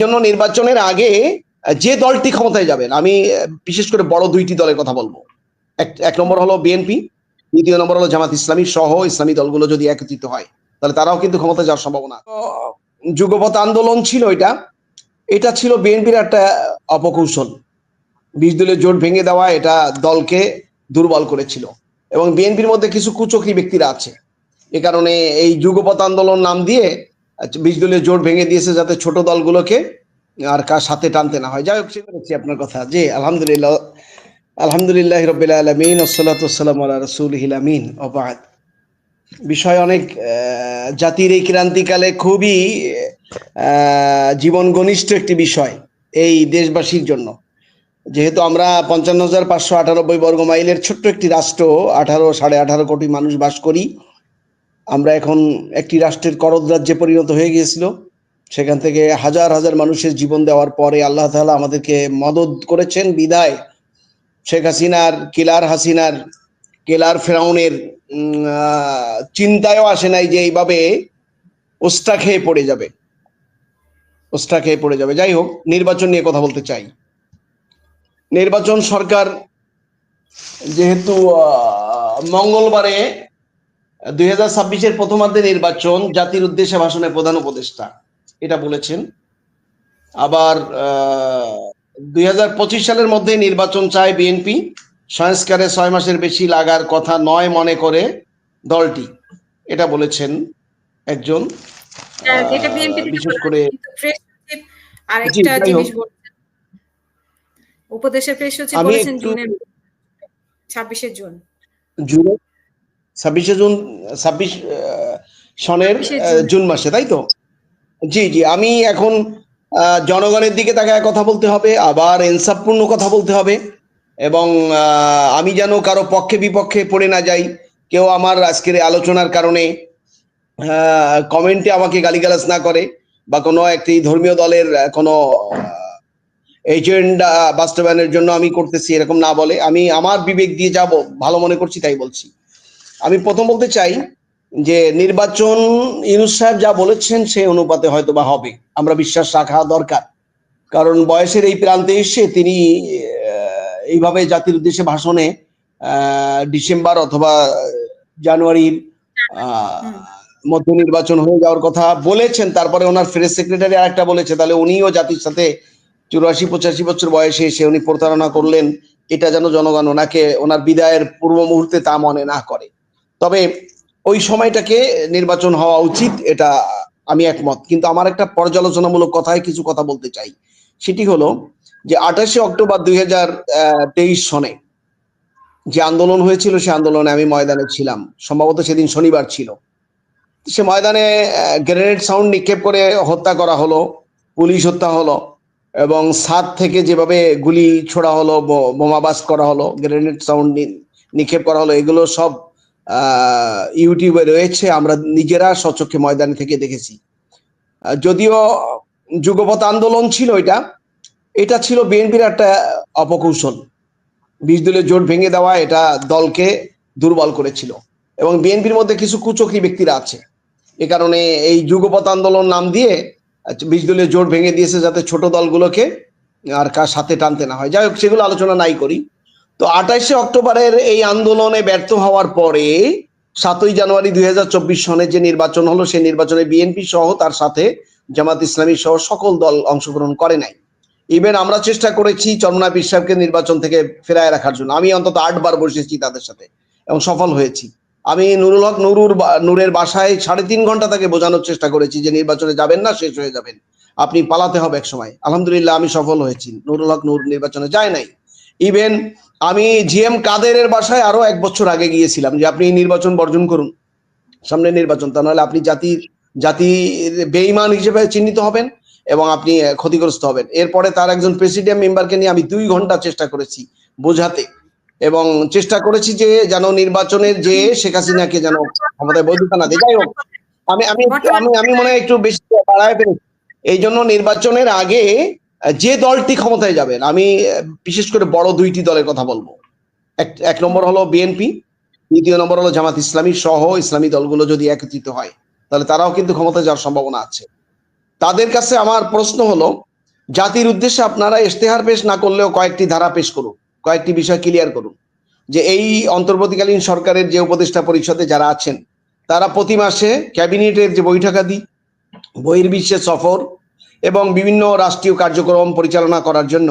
জন্য নির্বাচনের আগে যে দলটি ক্ষমতায় যাবেন, আমি বিশেষ করে বড় দুইটি দলের কথা বলব। এক নম্বর হলো বিএনপি, দ্বিতীয় নম্বর হলো জামাত ইসলামী সহ ইসলামী দলগুলো যদি একত্রিত হয়, তাহলে তারাও কিন্তু ক্ষমতা যাওয়ার সম্ভাবনা। যুগপথ আন্দোলন ছিল এটা। এটা ছিল বিএনপির একটা অপকৌশল। বিশ দলের জোট ভেঙে দেওয়া এটা দলকে দুর্বল করেছিল। এবং বিএনপির মধ্যে কিছু কুচক্রী ব্যক্তিরা আছে। এ কারণে এই যুগপথ আন্দোলন নাম দিয়ে বিশ দলীয় জোট ভেঙে দিয়েছে যাতে ছোট দলগুলোকে আর কার সাথে টানতে না হয়। যাই হোক করেছি আপনার কথা। জি, আলহামদুলিল্লাহ আলহামদুলিল্লাহ রবিল আলমিন ওসলাত ওসালাম আল্লাহ রসুল হিলামিন ওবাদ বিষয় অনেক জাতির এই ক্রান্তিকালে খুবই জীবন ঘনিষ্ঠ একটি বিষয় এই দেশবাসীর জন্য। যেহেতু আমরা পঞ্চান্ন হাজার পাঁচশো আটানব্বই বর্গ মাইলের ছোট্ট একটি রাষ্ট্র, আঠারো, সাড়ে আঠারো কোটি মানুষ বাস করি আমরা এখন একটি রাষ্ট্রের করদ রাজ্যে পরিণত হয়ে গিয়েছিল। সেখান থেকে হাজার হাজার মানুষের জীবন দেওয়ার পরে আল্লাহ তালা আমাদেরকে মদত করেছেন বিদায়। শেখ হাসিনার, কিলার হাসিনার, কেলার ফেরাউনের চিন্তায়ও আসে নাই যে এইভাবে ওস্টা খেয়ে পড়ে যাবে। ওস্টা খেয়ে পড়ে যাবে। যাই হোক, নির্বাচন নিয়ে কথা বলতে চাই। নির্বাচন সরকার যেহেতু মঙ্গলবারে দুই হাজার ছাব্বিশের প্রথমার্ধে নির্বাচন জাতির উদ্দেশ্যে ভাষণে প্রধান উপদেষ্টা। এটা বলেছেন। আবার দুই পঁচিশ সালের মধ্যে নির্বাচন চায় বিএনপি। সংস্কারে ছয় মাসের বেশি লাগার কথা নয় মনে করে দলটি। এটা বলেছেন একজন বিশেষ করে আরেকটা জিনিস উপদেশের প্রেস সচিব বলেছেন জুনের ছাব্বিশে জুন। জুন ছাব্বিশে জুন ছাব্বিশ সনের 26 জুন। মাসে তাই তো জি জি আমি এখন জনগণের দিকে তাকায় কথা বলতে হবে আবার ইনসাফপূর্ণ কথা বলতে হবে এবং আমি যেন কারও পক্ষে বিপক্ষে পড়ে না যাই কেউ আমার আজকের আলোচনার কারণে কমেন্টে আমাকে গালিগালাজ না করে বা কোনো একটি ধর্মীয় দলের কোনো এজেন্ডা বাস্তবায়নের জন্য আমি করতেছি এরকম না বলে আমি আমার বিবেক দিয়ে যাব ভালো মনে করছি তাই বলছি আমি প্রথম বলতে চাই যে নির্বাচন ইউনুস সাহেব যা বলেছেন সে অনুপাতে হয়তো বা হবে। আমরা বিশ্বাস রাখা দরকার। কারণ বয়সের এই প্রান্তে এসে তিনি এইভাবে জাতির উদ্দেশ্যে ভাষণে ডিসেম্বর অথবা জানুয়ারির মধ্য নির্বাচন হয়ে যাওয়ার কথা বলেছেন। তারপরে ওনার প্রেস সেক্রেটারি আরেকটা বলেছে, তাহলে উনিও জাতির সাথে চুরাশি, পঁচাশি বছর বয়সে এসে উনি প্রতারণা করলেন, এটা যেন জনগণ ওনাকে, ওনার বিদায়ের পূর্ব মুহূর্তে তা মনে না করে। তবে ওই সময়টাকে নির্বাচন হওয়া উচিত, এটা আমি একমত। কিন্তু আমার একটা পর্যালোচনামূলক কথায় কিছু কথা বলতে চাই। সেটি হলো যে আঠাশে অক্টোবর দুই হাজার তেইশ সনে যে আন্দোলন হয়েছিল, সে আন্দোলনে আমি ময়দানে ছিলাম। সম্ভবত সেদিন শনিবার ছিল। সে ময়দানে গ্রেনেড সাউন্ড নিক্ষেপ করে হত্যা করা হলো, পুলিশ হত্যা হলো এবং সাত থেকে যেভাবে গুলি ছোড়া হলো বোমাবাস করা হলো, গ্রেনেড সাউন্ড নিক্ষেপ করা হলো, এগুলো সব ইউটিউবে রয়েছে, আমরা নিজেরা সচক্ষে ময়দান থেকে দেখেছি। যদিও যুগপথ আন্দোলন ছিল এটা এটা ছিল বিএনপির একটা অপকৌশল। বিশ দলীয় জোট ভেঙে দেওয়া এটা দলকে দুর্বল করেছিল। এবং বিএনপির মধ্যে কিছু কুচক্রী ব্যক্তিরা আছে। এ কারণে এই যুগপথ আন্দোলন নাম দিয়ে বিশ দলীয় জোট ভেঙে দিয়েছে যাতে ছোট দলগুলোকে আর কার সাথে টানতে না হয়। যাই হোক, সেগুলো আলোচনা নাই করি। তো আঠাইশে অক্টোবরের এই আন্দোলনে ব্যর্থ হওয়ার পরে সাতই জানুয়ারি দুই সনে যে নির্বাচন হলো, সেই নির্বাচনে বিএনপি সহ তার সাথে জামাত ইসলামী সহ সকল দল অংশগ্রহণ করে নাই। ইভেন আমরা চেষ্টা করেছি চরমনা বিশ্বাবকে নির্বাচন থেকে ফেরায় রাখার জন্য। আমি অন্তত আটবার বসেছি তাদের সাথে এবং সফল হয়েছি। আমি নুরুল হক নুরুর নূরের বাসায় সাড়ে তিন ঘণ্টা তাকে বোঝানোর চেষ্টা করেছি যে নির্বাচনে যাবেন না, শেষ হয়ে যাবেন। আপনি পালাতে হবে এক সময়। আলহামদুলিল্লাহ আমি সফল হয়েছি। নুরুল হক নূর নির্বাচনে যায় নাই। ইভেন আমি জিএম কাদেরের বাসায় আরও এক বছর আগে গিয়েছিলাম, যে আপনি নির্বাচন বর্জন করুন। সামনে নির্বাচন, তা নাহলে আপনি জাতির জাতির বেইমান হিসেবে চিহ্নিত হবেন এবং আপনি ক্ষতিগ্রস্ত হবেন। এরপরে তার একজন প্রেসিডেন্ট মেম্বারকে নিয়ে আমি দুই ঘণ্টা চেষ্টা করেছি বোঝাতে এবং চেষ্টা করেছি যে যেন নির্বাচনের যে শেখ হাসিনাকে যেন ক্ষমতায় বৈধতা না দেয়। যাই হোক, আমি আমি আমি আমি মনে হয় একটু বেশি বাড়ায় ফেলেছি। এই জন্য নির্বাচনের আগে যে দলটি ক্ষমতায় যাবেন, আমি বিশেষ করে বড় দুইটি দলের কথা বলব। এক এক নম্বর হলো বিএনপি, দ্বিতীয় নম্বর হলো জামাত ইসলামী সহ ইসলামী দলগুলো যদি একত্রিত হয়, তাহলে তারাও কিন্তু ক্ষমতায় যাওয়ার সম্ভাবনা আছে। তাদের কাছে আমার প্রশ্ন হলো, জাতির উদ্দেশ্যে আপনারা ইশতেহার পেশ না করলেও কয়েকটি ধারা পেশ করুন, কয়েকটি বিষয় ক্লিয়ার করুন। যে এই অন্তর্বর্তীকালীন সরকারের যে উপদেষ্টা পরিষদে যারা আছেন, তারা প্রতি মাসে ক্যাবিনেটের যে বৈঠকাদি, বহির্বিশ্বে সফর এবং বিভিন্ন রাষ্ট্রীয় কার্যক্রম পরিচালনা করার জন্য।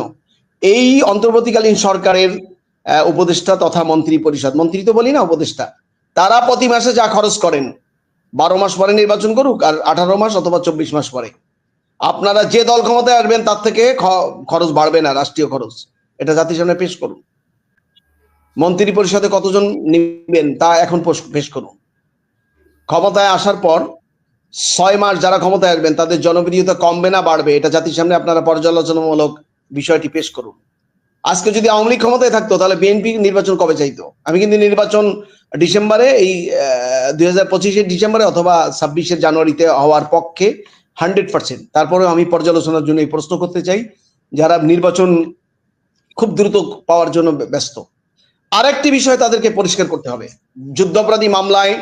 এই অন্তর্বর্তীকালীন সরকারের উপদেষ্টা তথা মন্ত্রী পরিষদ, মন্ত্রী তো বলি না, উপদেষ্টা। তারা প্রতি মাসে যা খরচ করেন, বারো মাস পরে নির্বাচন করুক আর আঠারো মাস অথবা চব্বিশ মাস পরে। আপনারা যে দল ক্ষমতায় আসবেন, তার থেকে খরচ বাড়বে না, রাষ্ট্রীয় খরচ। এটা জাতির সামনে পেশ করুন। মন্ত্রী পরিষদে কতজন নিবেন, তা এখন পেশ করুন। ক্ষমতায় আসার পর ছয় মাস যারা ক্ষমতায় আসবেন, তাদের জনপ্রিয়তা কমবে না, বাড়বে। এটা জাতির সামনে আপনারা পর্যালোচনামূলক বিষয়টি পেশ করুন। আজকে যদি আওয়ামী লীগ ক্ষমতায় থাকতো, তাহলে বিএনপি নির্বাচন কবে চাইতো? আমি কিন্তু নির্বাচন ডিসেম্বরে এই দুই হাজার পঁচিশের ডিসেম্বরে অথবা ছাব্বিশে জানুয়ারিতে হওয়ার পক্ষে হান্ড্রেড পার্সেন্ট। তারপরেও আমি পর্যালোচনার জন্য এই প্রশ্ন করতে চাই, যারা নির্বাচন খুব দ্রুত পাওয়ার জন্য ব্যস্ত। আরেকটি বিষয় তাদেরকে পরিষ্কার করতে হবে। যুদ্ধাপরাধী মামলায়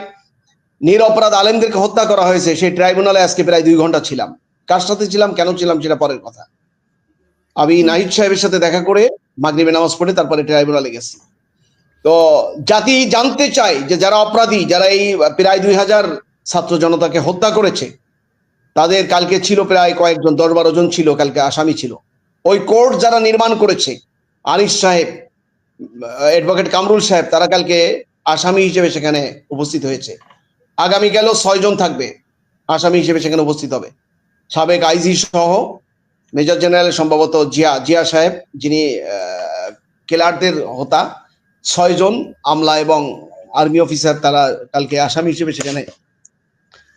নিরপরাধ আলেমদেরকে হত্যা করা হয়েছে, সেই ট্রাইব্যুনালে আজকে প্রায় দুই ঘণ্টা ছিলাম। কার সাথে ছিলাম, কেন ছিলাম সেটা পরের কথা। আমি নাহিদ সাহেবের সাথে দেখা করে মাগরিবে নামাজ পড়ে তারপরে ট্রাইব্যুনালে গেছি। তো জাতি জানতে চায় যে যারা অপরাধী, যারা এই প্রায় দুই হাজার ছাত্র জনতাকে হত্যা করেছে, তাদের কালকে ছিল প্রায় কয়েকজন, দশ বারো জন ছিল, কালকে আসামি ছিল। ওই কোর্ট যারা নির্মাণ করেছে, আনিস সাহেব, অ্যাডভোকেট কামরুল সাহেব, তারা কালকে আসামি হিসেবে সেখানে উপস্থিত হয়েছে। আগামীকালও ছয় জন থাকবে, আসামি হিসেবে সেখানে উপস্থিত হবে। সাবেক আইজি সহ মেজর জেনারেল সম্ভবত জিয়া জিয়া সাহেব, যিনি কেলারদের হতা, ছয়জন আমলা এবং আর্মি অফিসার তারা কালকে আসামি হিসেবে সেখানে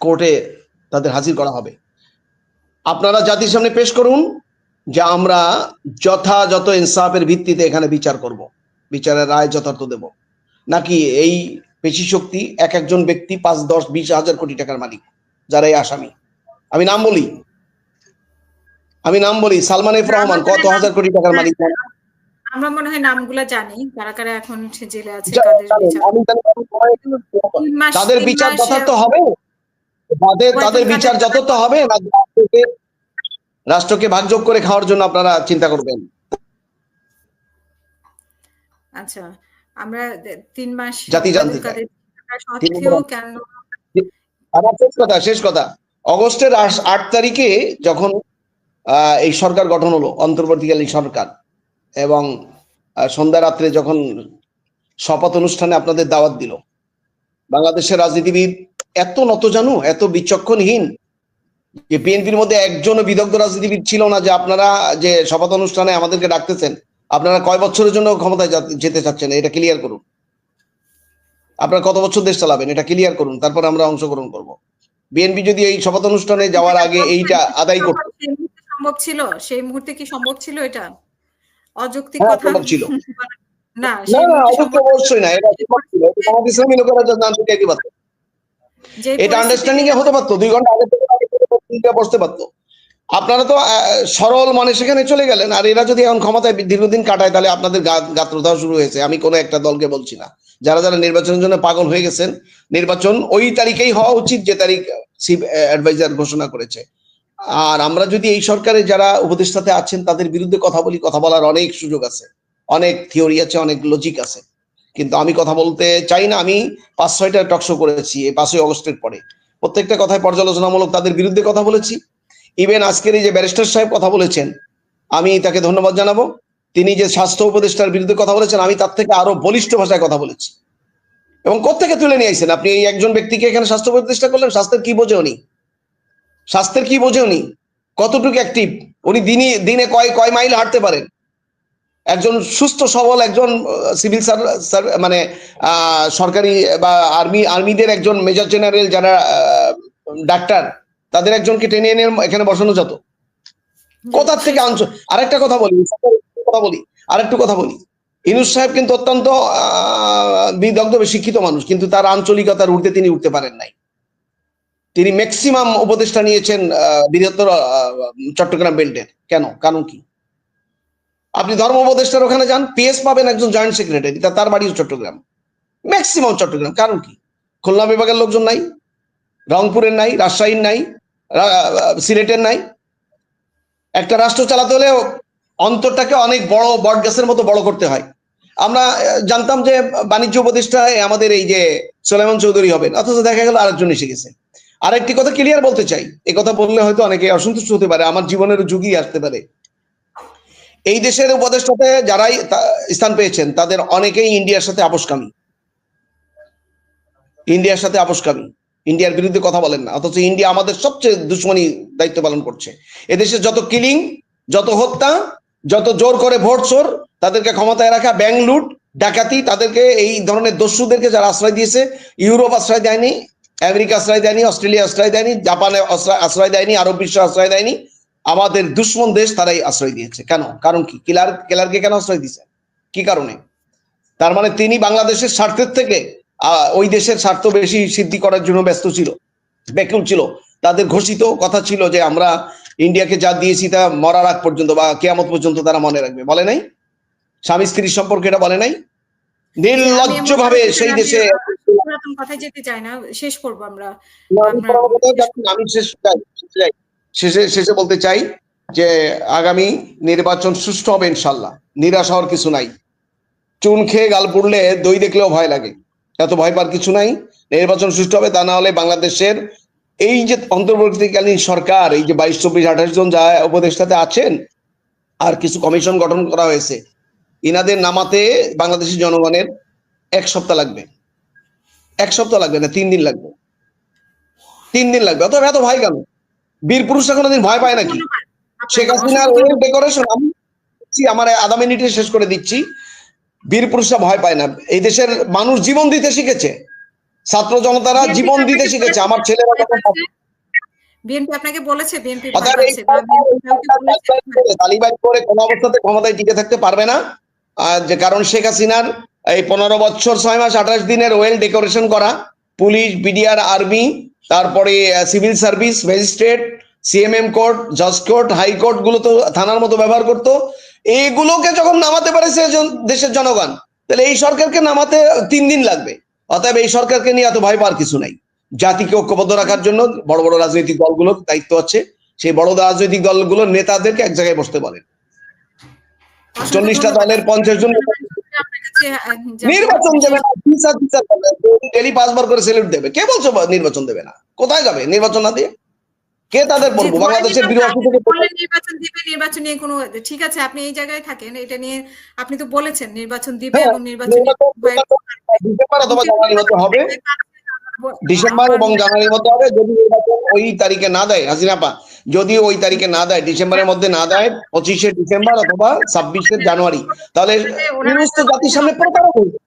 কোর্টে তাদের হাজির করা হবে। আপনারা জাতির সামনে পেশ করুন যে আমরা যথাযথ ইনসাফের ভিত্তিতে এখানে বিচার করব। বিচারের রায় যথার্থ দেব। নাকি এই পেশি শক্তি এক একজন ব্যক্তি পাঁচ দশ বিশ হাজার কোটি টাকার মালিক যারা এই আসামি। আমি নাম বলি? আমি নাম বলি? সালমান এফ রহমান কত হাজার কোটি টাকার মালিক? আমরা মনে হয় নামগুলা জানি কারা কারা এখন জেলে আছে তাদের বিচার যথার্থ হবে তাদের তাদের বিচার যথার্থ হবে রাষ্ট্রকে রাষ্ট্রকে ভাগযোগ করে খাওয়ার জন্য আপনারা চিন্তা করবেন। আচ্ছা আমরা তিন মাস জাতি জানতে কেন আমার শেষ কথা শেষ কথা। অগস্টের আট তারিখে যখন এই সরকার গঠন হলো অন্তর্বর্তীকালীন সরকার এবং সন্ধ্যা রাত্রে যখন শপথ অনুষ্ঠানে আপনাদের দাওয়াত দিল বাংলাদেশের রাজনীতিবিদ এত নতজানু এত বিচক্ষণহীন যে বিএনপির মধ্যে একজনও বিদগ্ধ রাজনীতিবিদ ছিল না যে আপনারা যে শপথ অনুষ্ঠানে আমাদেরকে ডাকতেছেন। আপনারা কয় বছরের জন্য ক্ষমতায় যেতে চাচ্ছেন? এটা ক্লিয়ার করুন। আপনারা কত বছর দেশ চালাবেন? এটা ক্লিয়ার করুন। তারপর আমরা অংশগ্রহণ করব। বিএনপি যদি এই শপথ অনুষ্ঠানে যাওয়ার আগে এইটা আদায় করত সম্ভব ছিল? সেই মুহূর্তে কি সম্ভব ছিল এটা? অযৌক্তিক হ্যাঁ, কথা? ছিল। না অবশ্যই না। এটা সম্ভব ছিল। এটা ইসলামী লোকেরা জানতে চাইতে পারতো। এটা আন্ডারস্ট্যান্ডিং এ হতে পারতো। দুই ঘণ্টা আগে বসতে পারতো। আপনারা তো সরল মানে সেখানে চলে গেলেন, আর এরা যদি এখন ক্ষমতায় দীর্ঘদিন কাটায়, তাহলে আপনাদের গা- গাত্রদাহ শুরু হয়েছে। আমি কোনো একটা দলকে বলছি না। যারা যারা নির্বাচনের জন্য পাগল হয়ে গেছেন, নির্বাচন ওই তারিখেই হওয়া উচিত যে তারিখ চিফ অ্যাডভাইজার ঘোষণা করেছে। আর আমরা যদি এই সরকারে যারা উপদেষ্টাতে আছেন, তাদের বিরুদ্ধে কথা বলি, কথা বলার অনেক সুযোগ আছে। অনেক থিওরি আছে, অনেক লজিক আছে। কিন্তু আমি কথা বলতে চাই না, আমি পাঁচ ছয়টা টকশো করেছি, এই পাঁচই অগস্টের পরে। প্রত্যেকটা কথায় পর্যালোচনামূলক তাদের বিরুদ্ধে কথা বলেছি। ইভেন আজকের এই যে ব্যারিস্টার সাহেব কথা বলেছেন, আমি তাকে ধন্যবাদ জানাব। তিনি যে স্বাস্থ্য উপদেষ্টার বিরুদ্ধে কথা বলেছেন, আমি তার থেকে আরও বলিষ্ঠ ভাষায় কথা বলেছি। এবং কোথেকে তুলে নিয়ে আইছেন? আপনি এই একজন ব্যক্তিকে এখানে স্বাস্থ্য উপদেষ্টা করলেন, স্বাস্থ্যের কি বোঝে উনি? স্বাস্থ্যের কি বোঝে উনি? কতটুকু অ্যাক্টিভ উনি দিনে দিনে কয় কয় মাইল হাঁটতে পারেন? একজন সুস্থ, সবল একজন সিভিল মানে সরকারি বা আর্মি আর্মিদের একজন মেজর জেনারেল যারা ডাক্তার তাদের একজনকে টেনে এনে এখানে বসানো যেত। কোথা থেকে আনছো? আরেকটা কথা বলি কথা বলি, আরেকটু কথা বলি। ইনুস সাহেব কিন্তু অত্যন্ত বিদগ্ধ, শিক্ষিত মানুষ, কিন্তু তার আঞ্চলিকতার উঠতে তিনি উঠতে পারেন নাই। তিনি ম্যাক্সিমাম উপদেষ্টা নিয়েছেন বৃহত্তর চট্টগ্রাম বেল্টের। কেন? কারণ কি? আপনি ধর্ম উপদেষ্টার ওখানে যান পিএস পাবেন একজন জয়েন্ট সেক্রেটারি তা তার বাড়িও চট্টগ্রাম। ম্যাক্সিমাম চট্টগ্রাম, কারণ কি? খুলনা বিভাগের লোকজন নাই, রংপুরের নাই, রাজশাহীর নাই সিলেটের নাই। একটা রাষ্ট্র চালাতে হলে অন্তরটাকে অনেক বড় বট গাছের মতো বড় করতে হয়। আমরা জানতাম যে বাণিজ্য উপদেষ্টা আমাদের এই যে সোলেমান চৌধুরী হবেন, অথচ দেখা গেল আরেকজন এসে গেছে। আরেকটি কথা ক্লিয়ার বলতে চাই এই কথা বললে হয়তো অনেকে অসন্তুষ্ট হতে পারে, আমার জীবনের ঝুঁকি আসতে পারে। এই দেশের উপদেষ্টাতে যারাই স্থান পেয়েছেন, তাদের অনেকেই ইন্ডিয়ার সাথে আপোষকামী। ইন্ডিয়ার সাথে আপোষকামী। ইন্ডিয়ার বিরুদ্ধে কথা বলেন না। অথচ ইন্ডিয়া আমাদের সবচেয়ে দুশ্মনী দায়িত্ব পালন করছে। এদেশে যত কিলিং, যত হত্যা, যত জোর করে ভোট চোর, তাদেরকে ক্ষমতায় রাখা ব্যাংক লুট, ডাকাতি, তাদেরকে এই ধরনের দস্যুদেরকে যারা আশ্রয় দিয়েছে, ইউরোপ আশ্রয় দেয়নি, আমেরিকা আশ্রয় দেয়নি, অস্ট্রেলিয়া আশ্রয় দেয়নি, জাপানে আশ্রয়- দেয়নি, আরব বিশ্ব আশ্রয় দেয়নি, আমাদের দুশ্মন দেশ তারাই আশ্রয় দিয়েছে। কেন? কারণ কি? কিলার, কেলারকে কেন আশ্রয় দিয়েছে? কি কারণে? তার মানে তিনি বাংলাদেশের স্বার্থের থেকে ওই দেশের স্বার্থ বেশি সিদ্ধি করার জন্য ব্যস্ত ছিল ব্যাকুল ছিল। তাদের ঘোষিত কথা ছিল যে আমরা ইন্ডিয়াকে যা দিয়েছি তা মরার আগ পর্যন্ত বা কেয়ামত পর্যন্ত তারা মনে রাখবে। বলে নাই? স্বামী স্ত্রীর সম্পর্কে এটা বলে নাই? নির্লজ্জ ভাবে সেই দেশে আমি শেষে শেষে বলতে চাই যে আগামী নির্বাচন সুষ্ঠু হবে ইনশাল্লাহ নিরাশ হওয়ার কিছু নাই। চুন খেয়ে গাল পুড়লে দই দেখলেও ভয় লাগে। এত ভয় পাওয়ার কিছু নাই। নির্বাচন সুষ্ঠু হবে তা না হলে বাংলাদেশের এই যে অন্তর্বর্তীকালীন সরকার এই যে বাইশ চব্বিশ আঠাশ জন যা উপদেষ্টাতে আছেন আর কিছু কমিশন গঠন করা হয়েছে ইনাদের নামাতে বাংলাদেশের জনগণের এক সপ্তাহ লাগবে। এক সপ্তাহ লাগবে না তিন দিন লাগবে। তিন দিন লাগবে। অত এত ভয় কেন? বীর পুরুষরা কোনোদিন ভয় পায় নাকি? শেখ হাসিনার ডেকোরেশন আমি আমার আধা মিনিটে শেষ করে দিচ্ছি। বীর পুরুষরা ভয় পায় না। এই দেশের মানুষ জীবন দিতে শিখেছে। ছাত্র জনতারা জীবন দিতে শিখেছে। আমার ছেলেরা বিএনপি আপনাকে বলেছে বিএনপি তালিবান করে কোনো অবস্থাতে ক্ষমতায় টিকে থাকতে পারবে না। যে কারণ শেখ হাসিনার এই পনেরো বছর ছয় মাস আঠাশ দিনের ওয়েল ডেকোরেশন করা। পুলিশ বিডিআর আর্মি তারপরে civil service magistrate CMM court জজ কোর্ট হাইকোর্টগুলো তো থানার মতো ব্যবহার করতো। এইগুলোকে যখন নামাতে পারেছে জন- দেশের জনগণ, তাহলে এই সরকারকে নামাতে তিন দিন লাগবে। অতএব এই সরকারকে নিয়ে এত ভয় পাওয়ার কিছু নাই। জাতিকে ঐক্যবদ্ধ রাখার জন্য বড় বড় রাজনৈতিক দলগুলোর দায়িত্ব আছে। সেই বড় রাজনৈতিক দলগুলোর নেতাদেরকে এক জায়গায় বসতে বলেন চল্লিশটা দলের পঞ্চাশ জন নির্বাচন দেবে না ডেলি পাঁচবার করে সেলিউট দেবে। কে বলছো নির্বাচন দেবে না? কোথায় যাবে নির্বাচন না দিয়ে? কে তাদের পড়ব বাংলাদেশের বিরোধী থেকে নির্বাচন দিবে নির্বাচন নিয়ে কোনো ঠিক আছে আপনি এই জায়গায় থাকেন এটা নিয়ে আপনি তো বলেছেন নির্বাচন দিবে হ্যাঁ, এবং নির্বাচন ডিসেম্বর অথবা জানুয়ারির মধ্যে হবে। ডিসেম্বর এবং জানুয়ারির মধ্যে হবে। যদি নির্বাচন ওই তারিখে না দেয় হাসিনাপা যদি ওই তারিখে না দেয় ডিসেম্বরের মধ্যে না দেয় পঁচিশে ডিসেম্বর অথবা ছাব্বিশে জানুয়ারি তাহলে জাতির সামনে প্রতারক হয়েছে